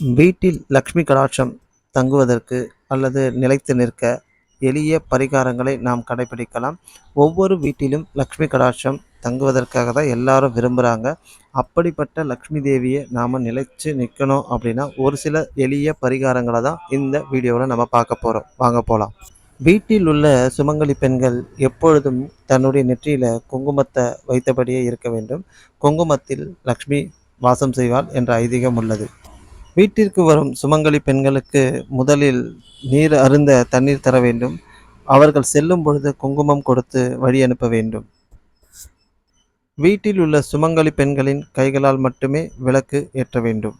வீட்டில் லக்ஷ்மி கடாட்சம் தங்குவதற்கு அல்லது நிலைத்து நிற்க எளிய பரிகாரங்களை நாம் கடைபிடிக்கலாம். ஒவ்வொரு வீட்டிலும் லக்ஷ்மி கடாட்சம் தங்குவதற்காக தான் எல்லாரும் விரும்புகிறாங்க அப்படிப்பட்ட லக்ஷ்மி தேவியை நாம் நிலைச்சு நிற்கணும் அப்படின்னா ஒரு சில எளிய பரிகாரங்களை தான் இந்த வீடியோவில் நம்ம பார்க்க போகிறோம் வாங்க போகலாம் வீட்டில் உள்ள சுமங்கலி பெண்கள் எப்பொழுதும் தன்னுடைய நெற்றியில் குங்குமத்தை வைத்தபடியே இருக்க வேண்டும். குங்குமத்தில் லக்ஷ்மி வாசம் செய்வாள் என்ற ஐதீகம் உள்ளது. வீட்டிற்கு வரும் சுமங்கலி பெண்களுக்கு முதலில் நீர் அருந்த தண்ணீர் தர வேண்டும். அவர்கள் செல்லும் பொழுது குங்குமம் கொடுத்து வழி அனுப்ப வேண்டும். வீட்டில் உள்ள சுமங்கலி பெண்களின் கைகளால் மட்டுமே விளக்கு ஏற்ற வேண்டும்.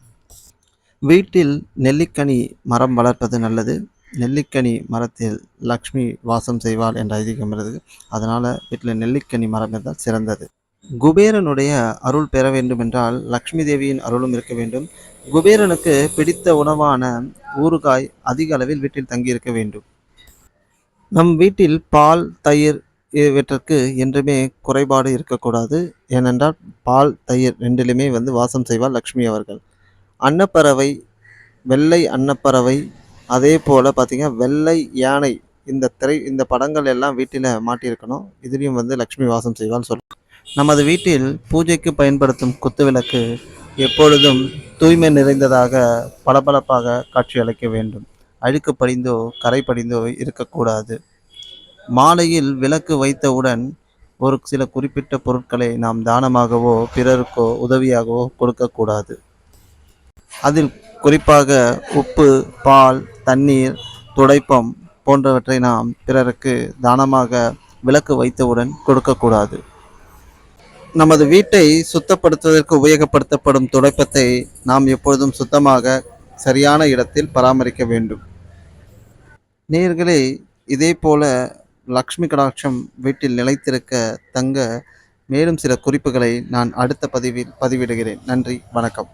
வீட்டில் நெல்லிக்கனி மரம் வளர்ப்பது நல்லது. நெல்லிக்கனி மரத்தில் லக்ஷ்மி வாசம் செய்வாள் என்ற ஐதீகம் இருக்குது அதனால் வீட்டில் நெல்லிக்கனி மரம் இருந்தால் சிறந்தது. குபேரனுடைய அருள் பெற வேண்டுமென்றால் லக்ஷ்மி தேவியின் அருளும் இருக்க வேண்டும். குபேரனுக்கு பிடித்த உணவான ஊறுகாய் அதிக அளவில் வீட்டில் தங்கியிருக்க வேண்டும். நம் வீட்டில் பால் தயிர் இவற்றிற்கு என்றுமே குறைபாடு இருக்கக்கூடாது. ஏனென்றால் பால் தயிர் ரெண்டிலுமே வந்து வாசம் செய்வார் லக்ஷ்மி அவர்கள். அன்னப்பறவை வெள்ளை அன்னப்பறவை அதே போல் பார்த்திங்கன்னா வெள்ளை யானை இந்த திரை இந்த படங்கள் எல்லாம் வீட்டில் மாட்டியிருக்கணும். இதுலேயும் வந்து லக்ஷ்மி வாசம் செய்வான்னு சொல்லுவோம் நமது வீட்டில் பூஜைக்கு பயன்படுத்தும் குத்துவிளக்கு எப்பொழுதும் தூய்மை நிறைந்ததாக பளபளப்பாக காட்சியளிக்க வேண்டும். அழுக்கு படிந்தோ கரை படிந்தோ இருக்கக்கூடாது. மாலையில் விளக்கு வைத்தவுடன் ஒரு சில குறிப்பிட்ட பொருட்களை நாம் தானமாகவோ பிறருக்கோ உதவியாகவோ கொடுக்கக்கூடாது. அதில் குறிப்பாக உப்பு பால் தண்ணீர் துடைப்பம் போன்றவற்றை நாம் பிறருக்கு தானமாக விளக்கு வைத்தவுடன் கொடுக்கக்கூடாது. நமது வீட்டை சுத்தப்படுத்துவதற்கு உபயோகப்படுத்தப்படும் துடைப்பத்தை நாம் எப்பொழுதும் சுத்தமாக சரியான இடத்தில் பராமரிக்க வேண்டும். நேர்களே இதே போல லக்ஷ்மி கடாட்சம் வீட்டில் நிலைத்திருக்க தங்க மேலும் சில குறிப்புகளை நான் அடுத்த பதிவில் பதிவிடுகிறேன். நன்றி வணக்கம்.